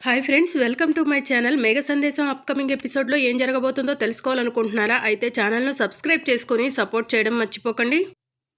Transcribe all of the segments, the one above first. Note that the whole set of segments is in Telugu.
Hi friends welcome to my channel Megha Sandesam upcoming ఎపిసోడ్లో ఏం జరగబోతుందో తెలుసుకోవాలనుకుంటున్నారా? అయితే ఛానల్ను సబ్స్క్రైబ్ చేసుకొని సపోర్ట్ చేయడం మర్చిపోకండి.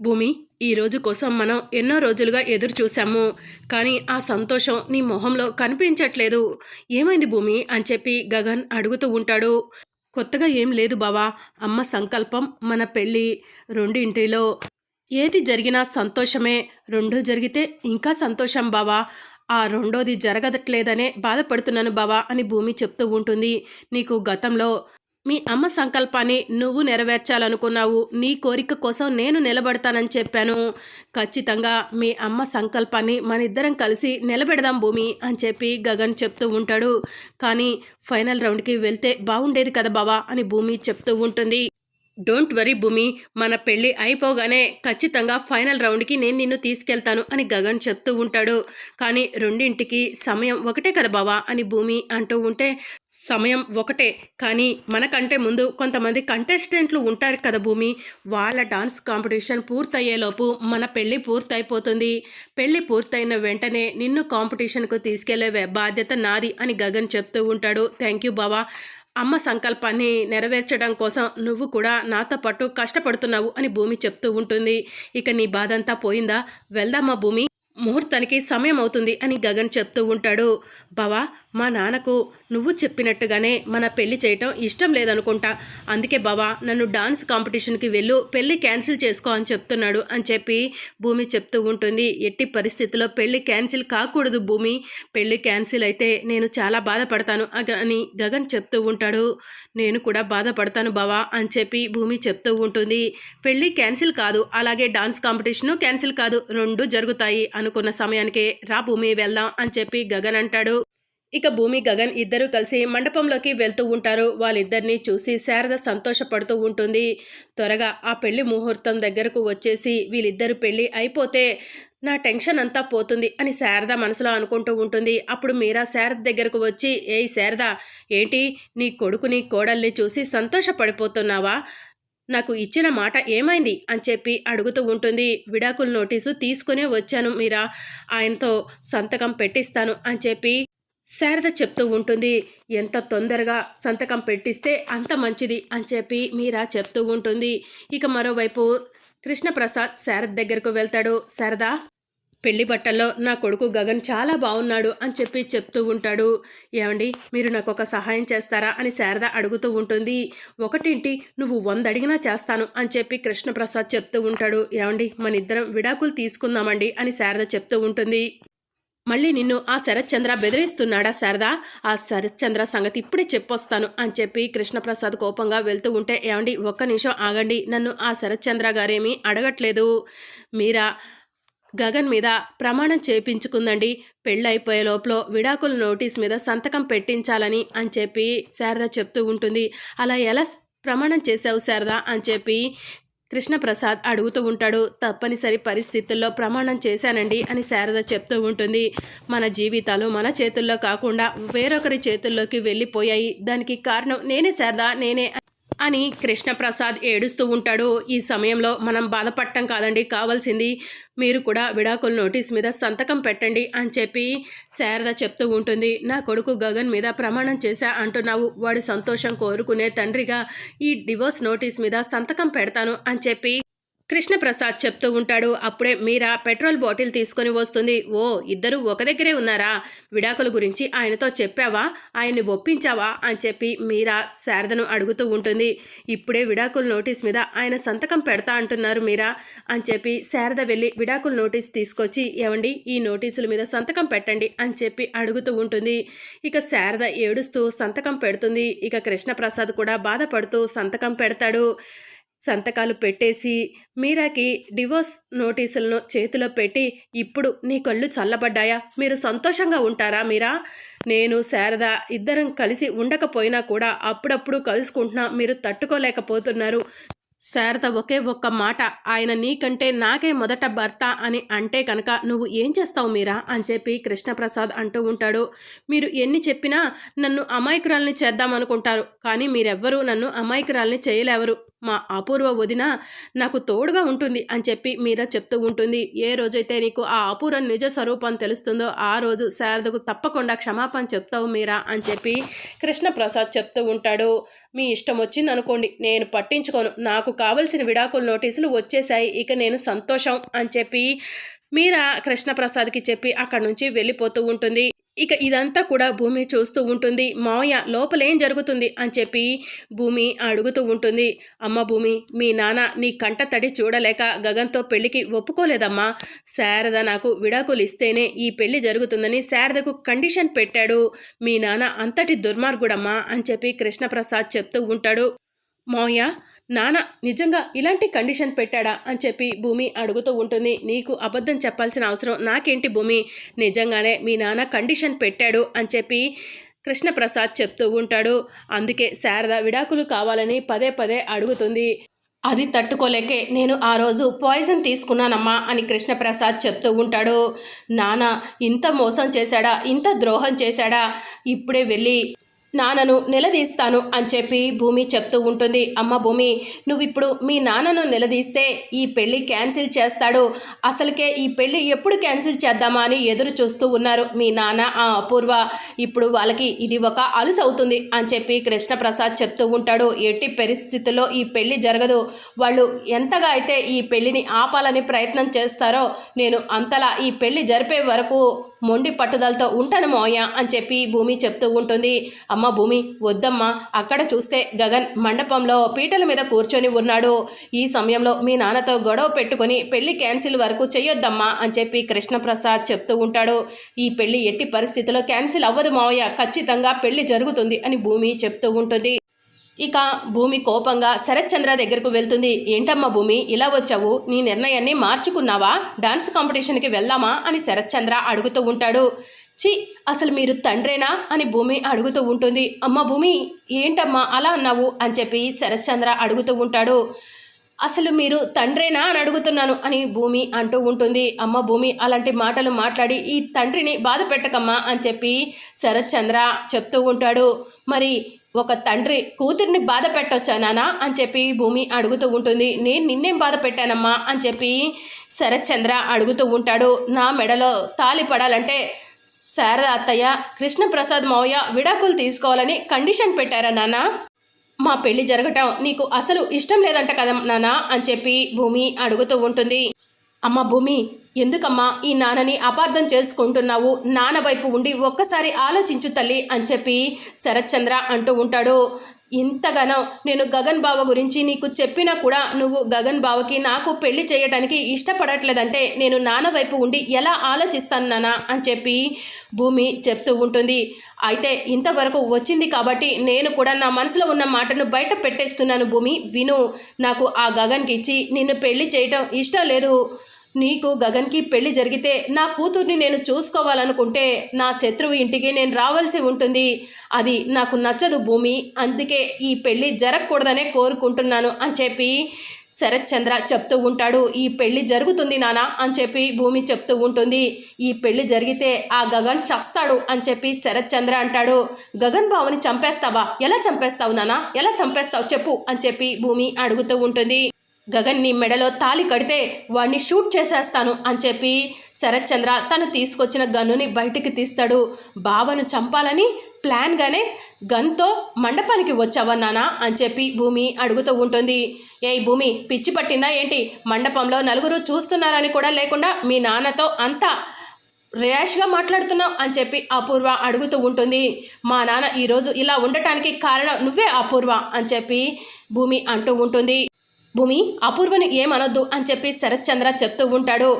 భూమి ఈ రోజు కోసం మనం ఎన్నో రోజులుగా ఎదురు చూసాము కానీ ఆ సంతోషం నీ మొహంలో కనిపించట్లేదు. ఏమైంది భూమి? అని చెప్పి గగన్ అడుగుతూ ఉంటాడు. కొత్తగా ఏం లేదు బావా అమ్మ సంకల్పం మన పెళ్ళి. రెండింటిలో ఏది జరిగినా సంతోషమే. రెండు జరిగితే ఇంకా సంతోషం బావా. ఆ రెండోది జరగదట్లేదనే బాధపడుతున్నాను బావా అని భూమి చెప్తూ ఉంటుంది. నీకు గతంలో మీ అమ్మ సంకల్పాన్ని నువ్వు నెరవేర్చాలనుకున్నావు. నీ కోరిక కోసం నేను నిలబడతానని చెప్పాను. ఖచ్చితంగా మీ అమ్మ సంకల్పాన్ని మన ఇద్దరం కలిసి నిలబెడదాం భూమి అని చెప్పి గగన్ చెప్తూ ఉంటాడు. కానీ ఫైనల్ రౌండ్కి వెళ్తే బాగుండేది కదా బావా అని భూమి చెప్తూ ఉంటుంది. డోంట్ వరీ భూమి మన పెళ్ళి అయిపోగానే ఖచ్చితంగా ఫైనల్ రౌండ్కి నేను నిన్ను తీసుకెళ్తాను అని గగన్ చెప్తూ ఉంటాడు. కానీ రెండింటికి సమయం ఒకటే కదా బావా అని భూమి అంటూ ఉంటే సమయం ఒకటే. కానీ మనకంటే ముందు కొంతమంది కంటెస్టెంట్లు ఉంటారు కదా భూమి. వాళ్ళ డాన్స్ కాంపిటీషన్ పూర్తయ్యేలోపు మన పెళ్ళి పూర్తయిపోతుంది. పెళ్ళి పూర్తయిన వెంటనే నిన్ను కాంపిటీషన్కు తీసుకెళ్ళే బాధ్యత నాది అని గగన్ చెప్తూ ఉంటాడు. థ్యాంక్ యూ బావా. అమ్మ సంకల్పాన్ని నెరవేర్చడం కోసం నువ్వు కూడా నాతో పాటు కష్టపడుతున్నావు అని భూమి చెప్తూ ఉంటుంది. ఇక నీ బాధంతా పోయిందా? వెళ్దామా భూమి? ముహూర్తానికి సమయం అవుతుంది అని గగన్ చెప్తూ ఉంటాడు. బావా మా నాన్నకు నువ్వు చెప్పినట్టుగానే మన పెళ్ళి చేయటం ఇష్టం లేదనుకుంటా. అందుకే బావా నన్ను డాన్స్ కాంపిటీషన్కి వెళ్ళు పెళ్ళి క్యాన్సిల్ చేసుకో అని చెప్తున్నాడు అని చెప్పి భూమి చెప్తూ ఉంటుంది. ఎట్టి పరిస్థితిలో పెళ్ళి క్యాన్సిల్ కాకూడదు భూమి. పెళ్ళి క్యాన్సిల్ అయితే నేను చాలా బాధపడతాను అని గగన్ చెప్తూ ఉంటాడు. నేను కూడా బాధపడతాను బావా అని చెప్పి భూమి చెప్తూ ఉంటుంది. పెళ్ళి క్యాన్సిల్ కాదు అలాగే డాన్స్ కాంపిటీషను క్యాన్సిల్ కాదు రెండు జరుగుతాయి అనుకున్న సమయానికే రా భూమి వెళ్దాం అని చెప్పి గగన్ అంటాడు. ఇక భూమి గగన్ ఇద్దరు కలిసి మండపంలోకి వెళ్తూ ఉంటారు. వాళ్ళిద్దరిని చూసి శారద సంతోషపడుతూ ఉంటుంది. త్వరగా ఆ పెళ్ళి ముహూర్తం దగ్గరకు వచ్చేసి వీళ్ళిద్దరు పెళ్ళి అయిపోతే నా టెన్షన్ అంతా పోతుంది అని శారద మనసులో అనుకుంటూ ఉంటుంది. అప్పుడు మీరా శారద దగ్గరకు వచ్చి ఏయ్ శారద ఏంటి? నీ కొడుకుని కోడల్ని చూసి సంతోషపడిపోతున్నావా? నాకు ఇచ్చిన మాట ఏమైంది? అని చెప్పి అడుగుతూ ఉంటుంది. విడాకుల నోటీసు తీసుకునే వచ్చాను మీరా. ఆయనతో సంతకం పెట్టిస్తాను అని చెప్పి శారద చెప్తూ ఉంటుంది. ఎంత తొందరగా సంతకం పెట్టిస్తే అంత మంచిది అని చెప్పి మీరా చెప్తూ ఉంటుంది. ఇక మరోవైపు కృష్ణప్రసాద్ శారద్ దగ్గరకు వెళ్తాడు. శారదా? పెళ్ళి బట్టల్లో నా కొడుకు గగన్ చాలా బాగున్నాడు అని చెప్పి చెప్తూ ఉంటాడు. ఏమండి మీరు నాకు ఒక సహాయం చేస్తారా అని శారద అడుగుతూ ఉంటుంది. ఒకటింటి నువ్వు వంద అడిగినా చేస్తాను అని చెప్పి కృష్ణప్రసాద్ చెప్తూ ఉంటాడు. ఏమండి మన ఇద్దరం విడాకులు తీసుకుందామండి అని శారద చెప్తూ ఉంటుంది. మళ్ళీ నిన్ను ఆ శరత్చంద్ర బెదిరిస్తున్నాడా శారదా? ఆ శరత్చంద్ర సంగతి ఇప్పుడే చెప్పొస్తాను అని చెప్పి కృష్ణప్రసాద్ కోపంగా వెళ్తూ ఉంటే ఏమండి ఒక్క నిమిషం ఆగండి. నన్ను ఆ శరత్చంద్ర గారేమీ అడగట్లేదు. మీరా గగన్ మీద ప్రమాణం చేపించుకుందండి. పెళ్ళైపోయే లోపల విడాకుల నోటీస్ మీద సంతకం పెట్టించాలని అని చెప్పి శారద చెప్తూ ఉంటుంది. అలా ఎలా ప్రమాణం చేశావు శారదా అని చెప్పి కృష్ణప్రసాద్ అడుగుతూ ఉంటాడు. తప్పనిసరి పరిస్థితుల్లో ప్రమాణం చేశానండి అని శారద చెప్తూ ఉంటుంది. మన జీవితాలు మన చేతుల్లో కాకుండా వేరొకరి చేతుల్లోకి వెళ్ళిపోయాయి. దానికి కారణం నేనే శారద నేనే అని కృష్ణప్రసాద్ ఏడుస్తూ ఉంటాడు. ఈ సమయంలో మనం బాధపడటం కాదండి కావాల్సింది మీరు కూడా విడాకుల నోటీస్ మీద సంతకం పెట్టండి అని చెప్పి శారద చెప్తూ ఉంటుంది. నా కొడుకు గగన్ మీద ప్రమాణం చేశా అంటున్నావు. వాడి సంతోషం కోరుకునే తండ్రిగా ఈ డివోర్స్ నోటీస్ మీద సంతకం పెడతాను అని చెప్పి కృష్ణప్రసాద్ చెప్తూ ఉంటాడు అప్పుడే మీరా పెట్రోల్ బాటిల్ తీసుకొని వస్తుంది. ఓ ఇద్దరు ఒక దగ్గరే ఉన్నారా? విడాకుల గురించి ఆయనతో చెప్పావా? ఆయన్ని ఒప్పించావా? అని చెప్పి మీరా శారదను అడుగుతూ ఉంటుంది. ఇప్పుడే విడాకుల నోటీస్ మీద ఆయన సంతకం పెడతా అంటున్నారు మీరా అని చెప్పి శారద వెళ్ళి విడాకుల నోటీస్ తీసుకొచ్చి ఏమండి ఈ నోటీసుల మీద సంతకం పెట్టండి అని చెప్పి అడుగుతూ ఉంటుంది. ఇక శారద ఏడుస్తూ సంతకం పెడుతుంది. ఇక కృష్ణప్రసాద్ కూడా బాధపడుతూ సంతకం పెడతాడు. సంతకాలు పెట్టేసి మీరాకి డివోర్స్ నోటీసులను చేతిలో పెట్టి ఇప్పుడు నీ కళ్ళు చల్లబడ్డాయా? మీరు సంతోషంగా ఉంటారా మీరా? నేను శారద ఇద్దరం కలిసి ఉండకపోయినా కూడా అప్పుడప్పుడు కలుసుకుంటున్నా మీరు తట్టుకోలేకపోతున్నారు. శారద ఒకే ఒక్క మాట ఆయన నీకంటే నాకే మొదట భర్త అని అంటే కనుక నువ్వు ఏం చేస్తావు మీరా? అని చెప్పి కృష్ణప్రసాద్ అంటూ ఉంటాడు. మీరు ఎన్ని చెప్పినా నన్ను అమాయకురాల్ని చేద్దామనుకుంటారు కానీ మీరెవ్వరూ నన్ను అమాయకురాల్ని చేయలేవరు. మా అపూర్వ వదిన నాకు తోడుగా ఉంటుంది అని చెప్పి మీరా చెప్తూ ఉంటుంది. ఏ రోజైతే నీకు ఆ అపూర్వ నిజ స్వరూపం తెలుస్తుందో ఆ రోజు శారదకు తప్పకుండా క్షమాపణ చెప్తావు మీరా అని చెప్పి కృష్ణప్రసాద్ చెప్తూ ఉంటాడు. మీ ఇష్టం వచ్చింది అనుకోండి నేను పట్టించుకోను. నాకు కావలసిన విడాకుల నోటీసులు వచ్చేసాయి ఇక నేను సంతోషం అని చెప్పి మీరా కృష్ణప్రసాద్కి చెప్పి అక్కడి నుంచి వెళ్ళిపోతూ ఉంటుంది. ఇక ఇదంతా కూడా భూమి చూస్తూ ఉంటుంది. మావయ్య లోపలేం జరుగుతుంది? అని చెప్పి భూమి అడుగుతూ ఉంటుంది. అమ్మ భూమి మీ నాన్న నీ కంట తడి చూడలేక గగన్తో పెళ్ళికి ఒప్పుకోలేదమ్మా. శారద నాకు విడాకులు ఇస్తేనే ఈ పెళ్ళి జరుగుతుందని శారదకు కండిషన్ పెట్టాడు. మీ నాన్న అంతటి దుర్మార్గుడమ్మా అని చెప్పి కృష్ణప్రసాద్ చెప్తూ ఉంటాడు. మావయ్య నాన్న నిజంగా ఇలాంటి కండిషన్ పెట్టాడా అని చెప్పి భూమి అడుగుతూ ఉంటుంది. నీకు అబద్ధం చెప్పాల్సిన అవసరం నాకేంటి భూమి? నిజంగానే మీ నాన్న కండిషన్ పెట్టాడు అని చెప్పి కృష్ణప్రసాద్ చెప్తూ ఉంటాడు. అందుకే శారద విడాకులు కావాలని పదే పదే అడుగుతుంది. అది తట్టుకోలేకే నేను ఆ రోజు పాయిజన్ తీసుకున్నానమ్మా అని కృష్ణప్రసాద్ చెప్తూ ఉంటాడు. నాన్న ఇంత మోసం చేశాడా? ఇంత ద్రోహం చేశాడా? ఇప్పుడే వెళ్ళి నాన్నను నిలదీస్తాను అని చెప్పి భూమి చెప్తూ ఉంటుంది. అమ్మ భూమి నువ్వు ఇప్పుడు మీ నాన్నను నిలదీస్తే ఈ పెళ్ళి క్యాన్సిల్ చేస్తాడు. అసలుకే ఈ పెళ్ళి ఎప్పుడు క్యాన్సిల్ చేద్దామా అని ఎదురు చూస్తూ ఉన్నారు మీ నాన్న ఆ అపూర్వ. ఇప్పుడు వాళ్ళకి ఇది ఒక అలుసు అవుతుంది అని చెప్పి కృష్ణప్రసాద్ చెప్తూ ఉంటాడు. ఎట్టి పరిస్థితుల్లో ఈ పెళ్ళి జరగదు. వాళ్ళు ఎంతగా అయితే ఈ పెళ్ళిని ఆపాలని ప్రయత్నం చేస్తారో నేను అంతలా ఈ పెళ్ళి జరిపే వరకు మొండి పట్టుదలతో ఉంటాను మోయ అని చెప్పి భూమి చెప్తూ ఉంటుంది. అమ్మ భూమి వద్దమ్మా. అక్కడ చూస్తే గగన్ మండపంలో పీటల మీద కూర్చొని ఉన్నాడు. ఈ సమయంలో మీ నాన్నతో గొడవ పెట్టుకొని పెళ్ళి క్యాన్సిల్ వరకు చేయొద్దమ్మా అని చెప్పి కృష్ణప్రసాద్ చెప్తూ ఉంటాడు. ఈ పెళ్ళి ఎట్టి పరిస్థితిలో క్యాన్సిల్ అవ్వదు మావయ్య. ఖచ్చితంగా పెళ్ళి జరుగుతుంది అని భూమి చెప్తూ ఉంటుంది. ఇక భూమి కోపంగా శరత్చంద్ర దగ్గరకు వెళ్తుంది. ఏంటమ్మా భూమి ఇలా వచ్చావు? నీ నిర్ణయాన్ని మార్చుకున్నావా? డాన్స్ కాంపిటీషన్కి వెళ్దామా? అని శరత్చంద్ర అడుగుతూ ఉంటాడు. చి అసలు మీరు తండ్రేనా? అని భూమి అడుగుతూ ఉంటుంది. అమ్మ భూమి ఏంటమ్మా అలా అన్నావు? అని చెప్పి శరత్చంద్ర అడుగుతూ ఉంటాడు. అసలు మీరు తండ్రేనా? అని అడుగుతున్నాను అని భూమి అంటూ ఉంటుంది. అమ్మ భూమి అలాంటి మాటలు మాట్లాడి ఈ తండ్రిని బాధ పెట్టకమ్మా అని చెప్పి శరత్చంద్ర చెప్తూ ఉంటాడు. మరి ఒక తండ్రి కూతుర్ని బాధ పెట్టొచ్చా నానా అని చెప్పి భూమి అడుగుతూ ఉంటుంది. నేను నిన్నేం బాధ పెట్టానమ్మా అని చెప్పి శరత్చంద్ర అడుగుతూ ఉంటాడు. నా మెడలో తాలి పడాలంటే శారద అత్తయ్య కృష్ణప్రసాద్ మావయ్య విడాకులు తీసుకోవాలని కండిషన్ పెట్టారా నాన్న మా పెళ్ళి జరగటం నీకు అసలు ఇష్టం లేదంట కదా నాన్న అని చెప్పి భూమి అడుగుతూ ఉంటుంది. అమ్మ భూమి ఎందుకమ్మా ఈ నాన్నని అపార్థం చేసుకుంటున్నావు? నాన్న వైపు ఉండి ఒక్కసారి ఆలోచించు తల్లి అని చెప్పి శరత్చంద్ర అంటూ ఉంటాడు. ఇంతగానో నేను గగన్ బావ గురించి నీకు చెప్పినా కూడా నువ్వు గగన్ బావకి నాకు పెళ్ళి చేయడానికి ఇష్టపడట్లేదంటే నేను నాన్న వైపు ఉండి ఎలా ఆలోచిస్తాను నానా అని చెప్పి భూమి చెప్తూ ఉంటుంది. అయితే ఇంతవరకు వచ్చింది కాబట్టి నేను కూడా నా మనసులో ఉన్న మాటను బయట పెట్టేస్తున్నాను భూమి. విను నాకు ఆ గగన్కి ఇచ్చి నిన్ను పెళ్ళి చేయటం ఇష్టం లేదు. నీకు గగన్కి పెళ్ళి జరిగితే నా కూతుర్ని నేను చూసుకోవాలనుకుంటే నా శత్రువు ఇంటికి నేను రావాల్సి ఉంటుంది. అది నాకు నచ్చదు భూమి. అందుకే ఈ పెళ్ళి జరగకూడదనే కోరుకుంటున్నాను అని చెప్పి శరత్చంద్ర చెప్తూ ఉంటాడు. ఈ పెళ్ళి జరుగుతుంది నానా అని చెప్పి భూమి చెప్తూ ఉంటుంది. ఈ పెళ్ళి జరిగితే ఆ గగన్ చస్తాడు అని చెప్పి శరత్చంద్ర అంటాడు. గగన్ బావని చంపేస్తావా? ఎలా చంపేస్తావు నానా? ఎలా చంపేస్తావు? చెప్పు అని చెప్పి భూమి అడుగుతూ ఉంటుంది. గగన్ నీ మెడలో తాలి కడితే వాడిని షూట్ చేసేస్తాను అని చెప్పి శరత్చంద్ర తను తీసుకొచ్చిన గన్నుని బయటికి తీస్తాడు. బావను చంపాలని ప్లాన్గానే గన్తో మండపానికి వచ్చావన్నానా అని చెప్పి భూమి అడుగుతూ ఉంటుంది. ఏ భూమి పిచ్చి పట్టిందా ఏంటి? మండపంలో నలుగురు చూస్తున్నారని కూడా లేకుండా మీ నాన్నతో అంతా ర్యాష్గా మాట్లాడుతున్నావు అని చెప్పి అపూర్వ అడుగుతూ ఉంటుంది. మా నాన్న ఈరోజు ఇలా ఉండటానికి కారణం నువ్వే అపూర్వ అని చెప్పి భూమి అంటూ ఉంటుంది. భూమి అపూర్వని ఏమనొద్దు అని చెప్పి శరత్చంద్ర చెప్తూ ఉంటాడు.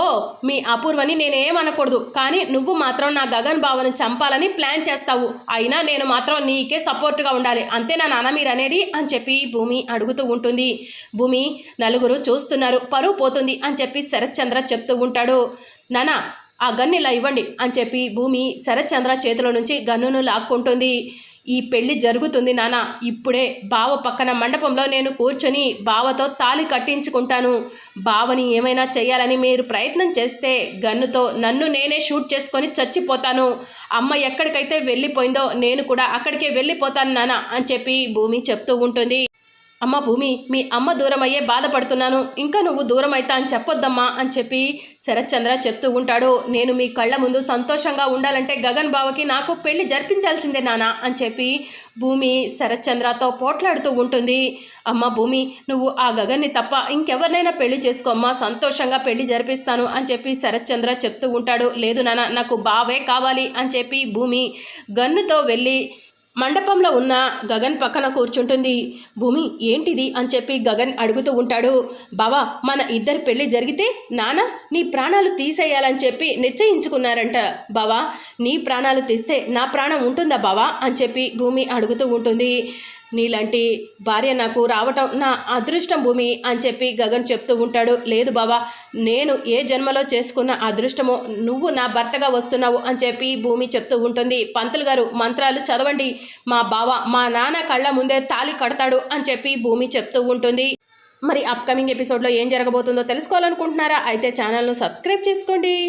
ఓ మీ అపూర్వని నేనేమనకూడదు కానీ నువ్వు మాత్రం నా గగన్ బావను చంపాలని ప్లాన్ చేస్తావు. అయినా నేను మాత్రం నీకే సపోర్ట్గా ఉండాలి. అంతే నా నాన్న మీరు అనేది అని చెప్పి భూమి అడుగుతూ ఉంటుంది. భూమి నలుగురు చూస్తున్నారు. పరువు పోతుంది అని చెప్పి శరత్చంద్ర చెప్తూ ఉంటాడు. నానా ఆ గన్ ఇలా ఇవ్వండి అని చెప్పి భూమి శరత్చంద్ర చేతిలో నుంచి గన్నును లాక్కుంటుంది. ఈ పెళ్ళి జరుగుతుంది నాన్న ఇప్పుడే బావ పక్కన మండపంలో నేను కూర్చొని బావతో తాలి కట్టించుకుంటాను. బావని ఏమైనా చేయాలని మీరు ప్రయత్నం చేస్తే గన్నుతో నన్ను నేనే షూట్ చేసుకొని చచ్చిపోతాను. అమ్మ ఎక్కడికైతే వెళ్ళిపోయిందో నేను కూడా అక్కడికే వెళ్ళిపోతాను నాన్న అని చెప్పి భూమి చెప్తూ ఉంటుంది. అమ్మ భూమి మీ అమ్మ దూరమయ్యే బాధపడుతున్నాను. ఇంకా నువ్వు దూరం అవుతా అని చెప్పొద్దమ్మా అని చెప్పి శరత్చంద్ర చెప్తూ ఉంటాడు. నేను మీ కళ్ళ ముందు సంతోషంగా ఉండాలంటే గగన్ బావకి నాకు పెళ్ళి జరిపించాల్సిందే నానా అని చెప్పి భూమి శరత్చంద్రతో పోట్లాడుతూ ఉంటుంది. అమ్మ భూమి నువ్వు ఆ గగన్ని తప్ప ఇంకెవరినైనా పెళ్ళి చేసుకోమ్మా సంతోషంగా పెళ్ళి జరిపిస్తాను అని చెప్పి శరత్చంద్ర చెప్తూ ఉంటాడు. లేదు నాన్న నాకు బావే కావాలి అని చెప్పి భూమి గన్నుతో వెళ్ళి మండపంలో ఉన్న గగన్ పక్కన కూర్చుంటుంది. భూమి ఏంటిది? అని చెప్పి గగన్ అడుగుతూ ఉంటాడు. బావా మన ఇద్దరి పెళ్ళి జరిగితే నాన్న నీ ప్రాణాలు తీసేయాలని చెప్పి నిశ్చయించుకున్నారంట. బావా నీ ప్రాణాలు తీస్తే నా ప్రాణం ఉంటుందా బావా? అని చెప్పి భూమి అడుగుతూ ఉంటుంది. నీలాంటి భార్య నాకు రావటం నా అదృష్టం భూమి అని చెప్పి గగన్ చెప్తూ ఉంటాడు. లేదు బావా నేను ఏ జన్మలో చేసుకున్న అదృష్టమో నువ్వు నా భర్తగా వస్తున్నావు అని చెప్పి భూమి చెప్తూ ఉంటుంది. పంతులు గారు మంత్రాలు చదవండి. మా బావ మా నాన్న కళ్ళ ముందే తాళి కడతాడు అని చెప్పి భూమి చెప్తూ ఉంటుంది. మరి అప్కమింగ్ ఎపిసోడ్లో ఏం జరగబోతుందో తెలుసుకోవాలనుకుంటున్నారా? అయితే ఛానల్ను సబ్స్క్రైబ్ చేసుకోండి.